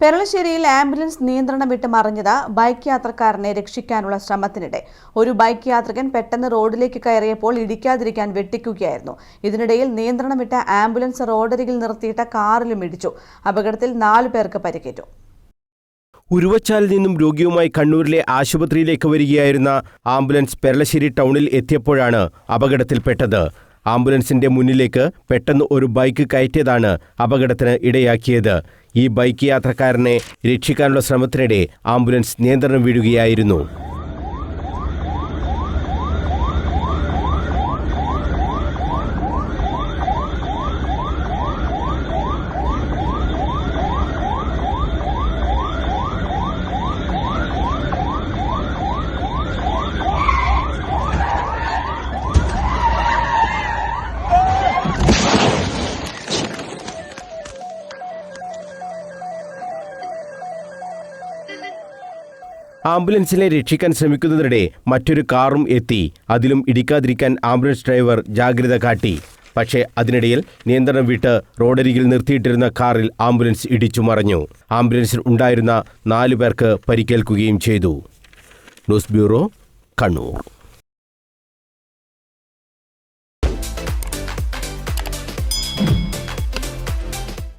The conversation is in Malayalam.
പെരളശ്ശേരിയിൽ ആംബുലൻസ് നിയന്ത്രണം വിട്ട് മറിഞ്ഞത് ബൈക്ക് യാത്രക്കാരനെ രക്ഷിക്കാനുള്ള ശ്രമത്തിനിടെ. ഒരു ബൈക്ക് യാത്രികൻ പെട്ടെന്ന് റോഡിലേക്ക് കയറിയപ്പോൾ ഇടിക്കാതിരിക്കാൻ വെട്ടിക്കുകയായിരുന്നു. ഇതിനിടയിൽ നിയന്ത്രണം വിട്ട ആംബുലൻസ് റോഡരികിൽ നിർത്തിയിട്ട കാറിലും ഇടിച്ചു. അപകടത്തിൽ നാലു പേർക്ക് പരിക്കേറ്റു. ഉരുവച്ചാലിൽ നിന്നും രോഗിയുമായി കണ്ണൂരിലെ ആശുപത്രിയിലേക്ക് വരികയായിരുന്ന ആംബുലൻസ് പെരളശ്ശേരി ടൗണിൽ എത്തിയപ്പോഴാണ് അപകടത്തിൽപ്പെട്ടത്. ആംബുലൻസിന്റെ മുന്നിലേക്ക് പെട്ടെന്ന് ഒരു ബൈക്ക് കയറ്റിയതാണ് അപകടത്തിന് ഇടയാക്കിയത്. ഈ ബൈക്ക് യാത്രക്കാരനെ രക്ഷിക്കാനുള്ള ശ്രമത്തിനിടെ ആംബുലൻസ് നിയന്ത്രണം വീഴുകയായിരുന്നു. ആംബുലൻസിനെ രക്ഷിക്കാൻ ശ്രമിക്കുന്നതിനിടെ മറ്റൊരു കാറും എത്തി. അതിലും ഇടിക്കാതിരിക്കാൻ ആംബുലൻസ് ഡ്രൈവർ ജാഗ്രത കാട്ടി. പക്ഷേ അതിനിടയിൽ നിയന്ത്രണം വിട്ട് റോഡരികിൽ നിർത്തിയിട്ടിരുന്ന കാറിൽ ആംബുലൻസ് ഇടിച്ചു മറഞ്ഞു. ആംബുലൻസിൽ ഉണ്ടായിരുന്ന നാലു പേർക്ക് പരിക്കേൽക്കുകയും ചെയ്തു. News bureau Kannur.